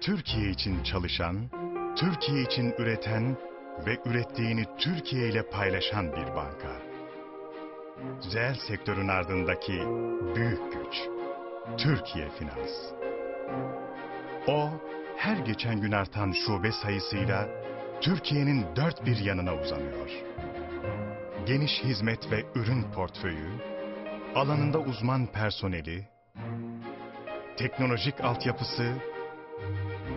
Türkiye için çalışan, Türkiye için üreten ve ürettiğini Türkiye ile paylaşan bir banka. Reel sektörün ardındaki büyük güç. Türkiye Finans. O, her geçen gün artan şube sayısıyla Türkiye'nin dört bir yanına uzanıyor. Geniş hizmet ve ürün portföyü, alanında uzman personeli, teknolojik altyapısı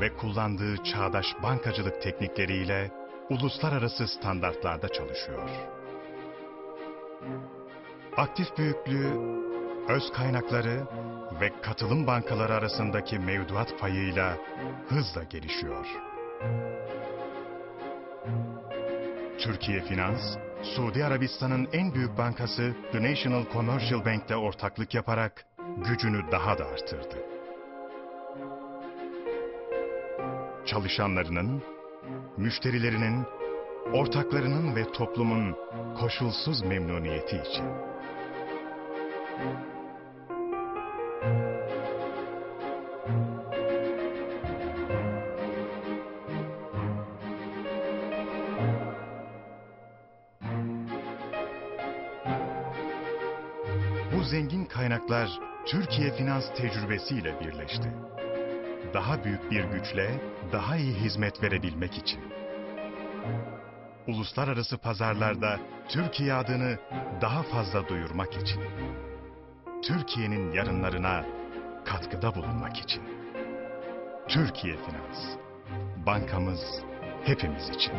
ve kullandığı çağdaş bankacılık teknikleriyle uluslararası standartlarda çalışıyor. Aktif büyüklüğü, öz kaynakları ve katılım bankaları arasındaki mevduat payıyla hızla gelişiyor. Türkiye Finans, Suudi Arabistan'ın en büyük bankası The National Commercial Bank'te ortaklık yaparak gücünü daha da artırdı. Çalışanlarının, müşterilerinin, ortaklarının ve toplumun koşulsuz memnuniyeti için. Bu zengin kaynaklar Türkiye finans tecrübesiyle birleşti. Daha büyük bir güçle daha iyi hizmet verebilmek için. Uluslararası pazarlarda Türkiye adını daha fazla duyurmak için. Türkiye'nin yarınlarına katkıda bulunmak için. Türkiye Finans. Bankamız hepimiz için.